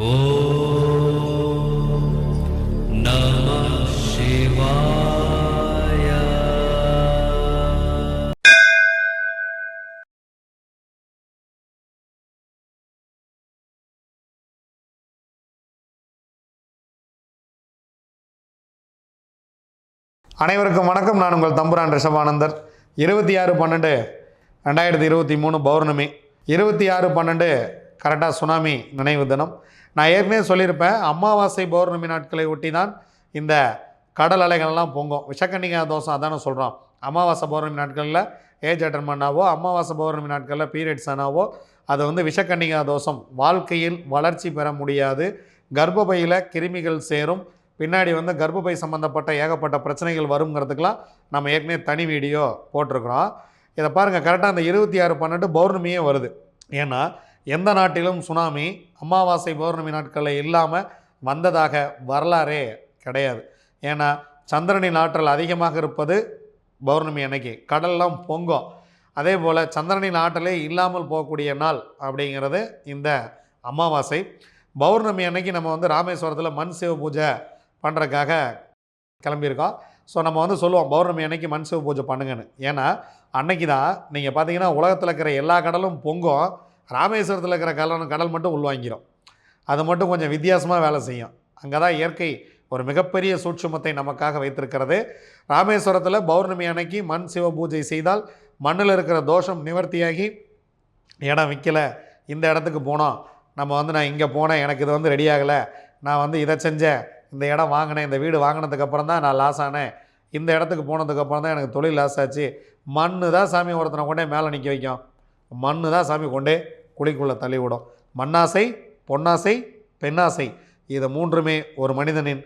அனைவருக்கும் வணக்கம். நான் உங்கள் தம்புரான் ரிஷபானந்தர். இருபத்தி ஆறு பன்னெண்டு ரெண்டாயிரத்தி இருபத்தி மூணு பௌர்ணமி. இருபத்தி ஆறு பன்னெண்டு கரெக்டாக சுனாமி நினைவு தினம். நான் ஏற்கனவே சொல்லியிருப்பேன் அமாவாசை பௌர்ணமி நாட்களை ஒட்டி தான் இந்த கடல் அலைகள்லாம் பொங்கும். விஷக்கன்னிகா தோஷம் அதானே சொல்கிறோம் அமாவாசை பௌர்ணமி நாட்களில் ஏஜ் அட்டன் பண்ணாவோ அமாவாசை பௌர்ணமி நாட்களில் பீரியட்ஸ் ஆனாவோ அது வந்து விஷக்கன்னிகா தோஷம். வாழ்க்கையில் வளர்ச்சி பெற முடியாது. கர்ப்பப்பையில் கிருமிகள் சேரும். பின்னாடி வந்து கர்ப்பப்பை சம்மந்தப்பட்ட ஏகப்பட்ட பிரச்சனைகள் வருங்கிறதுக்கெலாம் நம்ம ஏற்கனவே தனி வீடியோ போட்டிருக்கிறோம். இதை பாருங்கள் கரெக்டாக அந்த இருபத்தி ஆறு பன்னெண்டு பௌர்ணமியே வருது. ஏன்னா எந்த நாட்டிலும் சுனாமி அமாவாசை பௌர்ணமி நாட்களில் இல்லாமல் வந்ததாக வரலாறே கிடையாது. ஏன்னா சந்திரனின் ஆற்றல் அதிகமாக இருப்பது பௌர்ணமி அன்னைக்கு. கடல்லாம் பொங்கும். அதே போல் சந்திரனின் ஆற்றலே இல்லாமல் போகக்கூடிய நாள் அப்படிங்கிறது இந்த அமாவாசை. பௌர்ணமி அன்னைக்கு நம்ம வந்து ராமேஸ்வரத்தில் மண் சிவ பூஜை பண்ணுறதுக்காக கிளம்பியிருக்கோம். ஸோ நம்ம வந்து சொல்லுவோம் பௌர்ணமி அன்னைக்கு மண் சிவ பூஜை பண்ணுங்கன்னு. ஏன்னா அன்னைக்கு தான் நீங்கள் பார்த்தீங்கன்னா உலகத்தில் இருக்கிற எல்லா கடலும் பொங்கும். ராமேஸ்வரத்தில் இருக்கிற கடல் கடல் மட்டும் உள்வாங்கிடும் அது மட்டும் கொஞ்சம் வித்தியாசமாக வேலை செய்யும். அங்கே தான் இயற்கை ஒரு மிகப்பெரிய சூட்சுமத்தை நமக்காக வைத்திருக்கிறது. ராமேஸ்வரத்தில் பௌர்ணமி அன்னைக்கு மண் சிவ பூஜை செய்தால் மண்ணில் இருக்கிற தோஷம் நிவர்த்தியாகி இடம் விற்கலை இந்த இடத்துக்கு போனோம். நம்ம வந்து நான் இங்கே போனேன் எனக்கு இது வந்து ரெடி ஆகலை. நான் வந்து இதை செஞ்சேன். இந்த இடம் வாங்கினேன் இந்த வீடு வாங்கினதுக்கப்புறம் தான் நான் லாஸ் ஆனேன். இந்த இடத்துக்கு போனதுக்கப்புறம் தான் எனக்கு தொழில் லாஸ் ஆச்சு. மண்ணு தான் சாமி ஒருத்தனை கொண்டே மேலே நிற்க வைக்கும். மண்ணு தான் சாமி கொண்டே குழிக்குள்ளே தள்ளிவிடும். மண்ணாசை பொன்னாசை பெண்ணாசை. இது மூன்றுமே ஒரு மனிதனின்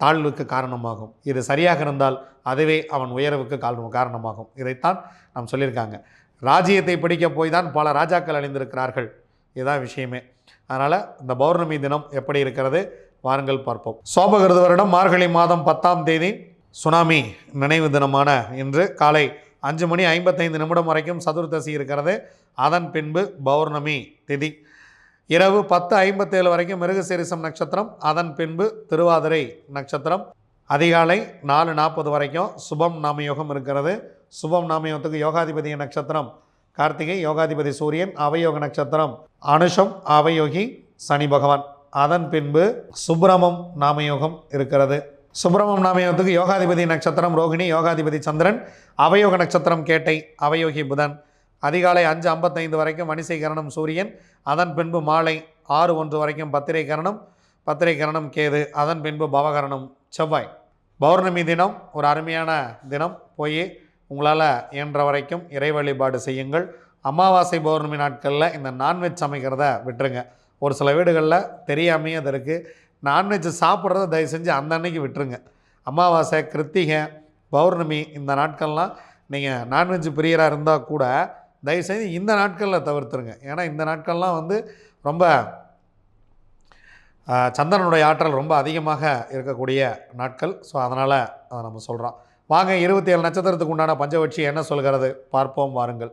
தாழ்வுக்கு காரணமாகும். இது சரியாக இருந்தால் அதுவே அவன் உயர்வுக்கு காரணமாகும். இதைத்தான் நாம் சொல்லியிருக்காங்க. ராஜ்யத்தை பிடிக்க போய் தான் பல ராஜாக்கள் அணிந்திருக்கிறார்கள். இதுதான் விஷயமே. அதனால் இந்த பௌர்ணமி தினம் எப்படி இருக்கிறது? வாருங்கள் பார்ப்போம். சோபகிருது வருடம் மார்கழி மாதம் பத்தாம் தேதி சுனாமி நினைவு தினமான இன்று காலை அஞ்சு மணி ஐம்பத்தைந்து நிமிடம் வரைக்கும் சதுர்தசி இருக்கிறது. அதன் பின்பு பௌர்ணமி திதி. இரவு பத்து ஐம்பத்தேழு வரைக்கும் மிருகசீரிசம் நட்சத்திரம். அதன் பின்பு திருவாதிரை நட்சத்திரம். அதிகாலை நாலு நாற்பது வரைக்கும் சுபம் நாமயோகம் இருக்கிறது. சுபம் நாமயோகத்துக்கு யோகாதிபதி நட்சத்திரம். கார்த்திகை யோகாதிபதி சூரியன் அவயோக நட்சத்திரம். அனுஷம் அவயோகி சனி பகவான். அதன் பின்பு சுப்பிரமம் நாமயோகம் இருக்கிறது. சுப்பிரமம் நாமயத்துக்கு யோகாதிபதி நட்சத்திரம் ரோகிணி யோகாதிபதி சந்திரன் அவயோக நட்சத்திரம் கேட்டை அவயோகி புதன். அதிகாலை அஞ்சு ஐம்பத்தைந்து வரைக்கும் வணிசை கரணம் சூரியன் அதன் பின்பு மாலை ஆறு ஒன்று வரைக்கும் பத்திரை கரணம் பத்திரை கரணம் கேது அதன் பின்பு பவகரணம் செவ்வாய். பௌர்ணமி தினம் ஒரு அருமையான தினம். போய் உங்களால் இயன்ற வரைக்கும் இறை வழிபாடு செய்யுங்கள். அமாவாசை பௌர்ணமி நாட்களில் இந்த நான்வெஜ் சமைக்கிறத விட்டுருங்க. ஒரு சில வீடுகளில் தெரியாமையே அது இருக்குது நான்வெஜ் சாப்பிட்றத தயவு செஞ்சு அந்த அன்னைக்கு விட்டுருங்க. அமாவாசை கிருத்திகை பௌர்ணமி இந்த நாட்கள்லாம் நீங்கள் நான்வெஜ் பிரியராக இருந்தால் கூட தயவு செஞ்சு இந்த நாட்களில் தவிர்த்துருங்க. ஏன்னா இந்த நாட்கள்லாம் வந்து ரொம்ப ஆஹ், சந்திரனுடைய ஆற்றல் ரொம்ப அதிகமாக இருக்கக்கூடிய நாட்கள். ஸோ அதனால் அதை நம்ம சொல்கிறோம் வாங்க இருபத்தி ஏழு நட்சத்திரத்துக்கு உண்டான பஞ்சவட்சி என்ன சொல்கிறது? பார்ப்போம் வாருங்கள்.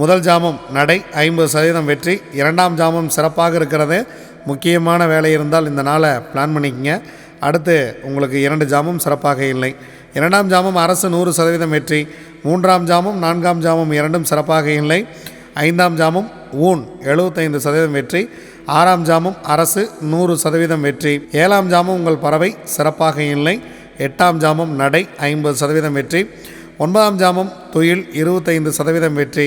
முதல் ஜாமம் நடை ஐம்பது சதவீதம் வெற்றி. இரண்டாம் ஜாமம் சிறப்பாக இருக்கிறது. முக்கியமான வேலை இருந்தால் இந்த நாளை பிளான் பண்ணிக்கங்க. அடுத்து உங்களுக்கு இரண்டு ஜாமம் சிறப்பாக இல்லை. இரண்டாம் ஜாமம் அரசு நூறு சதவீதம் வெற்றி. மூன்றாம் ஜாமம் நான்காம் ஜாமம் இரண்டும் சிறப்பாக இல்லை. ஐந்தாம் ஜாமம் ஊன் எழுபத்தைந்து சதவீதம் வெற்றி. ஆறாம் ஜாமம் அரசு நூறு சதவீதம் வெற்றி. ஏழாம் ஜாமம் உங்கள் பறவை சிறப்பாக இல்லை. எட்டாம் ஜாமம் நடை ஐம்பது சதவீதம் வெற்றி. ஒன்பதாம் ஜாமம் துயில் இருபத்தைந்து சதவீதம் வெற்றி.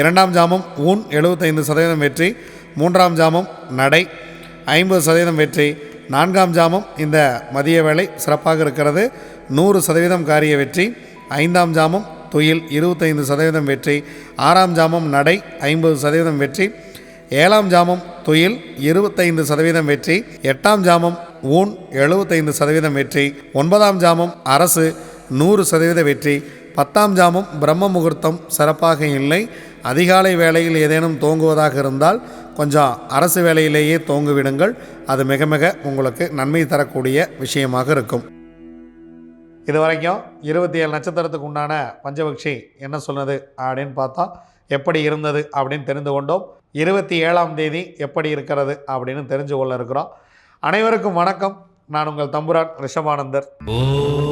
இரண்டாம் ஜாமம் ஊன் எழுபத்தைந்து சதவீதம் வெற்றி மூன்றாம் ஜாமம் நடை ஐம்பது சதவீதம் வெற்றி. நான்காம் ஜாமம் இந்த மதிய வேலை சிறப்பாக இருக்கிறது நூறு சதவீதம் காரிய வெற்றி. ஐந்தாம் ஜாமம் துயில் இருபத்தைந்து சதவீதம் வெற்றி. ஆறாம் ஜாமம் நடை ஐம்பது சதவீதம் வெற்றி. ஏழாம் ஜாமம் துயில் இருபத்தைந்து சதவீதம் வெற்றி. எட்டாம் ஜாமம் ஊன் எழுபத்தைந்து சதவீதம் வெற்றி. ஒன்பதாம் ஜாமம் அரசு நூறு சதவீத வெற்றி. பத்தாம் ஜாமம் பிரம்ம முகூர்த்தம் சிறப்பாக இல்லை. அதிகாலை வேளையில் ஏதேனும் தோங்குவதாக இருந்தால் கொஞ்சம் அரசு வேலையிலேயே தோங்குவிடுங்கள். அது மிக மிக உங்களுக்கு நன்மை தரக்கூடிய விஷயமாக இருக்கும். இது வரைக்கும் இருபத்தி ஏழு நட்சத்திரத்துக்கு உண்டான பஞ்சபக்ஷி என்ன சொன்னது அப்படின்னு பார்த்தா எப்படி இருந்தது அப்படின்னு தெரிந்து கொண்டோம். இருபத்தி ஏழாம் தேதி எப்படி இருக்கிறது அப்படின்னு தெரிஞ்சு கொள்ள இருக்கிறோம். அனைவருக்கும் வணக்கம். நான் உங்கள் தம்புரான் ரிஷபானந்தர்.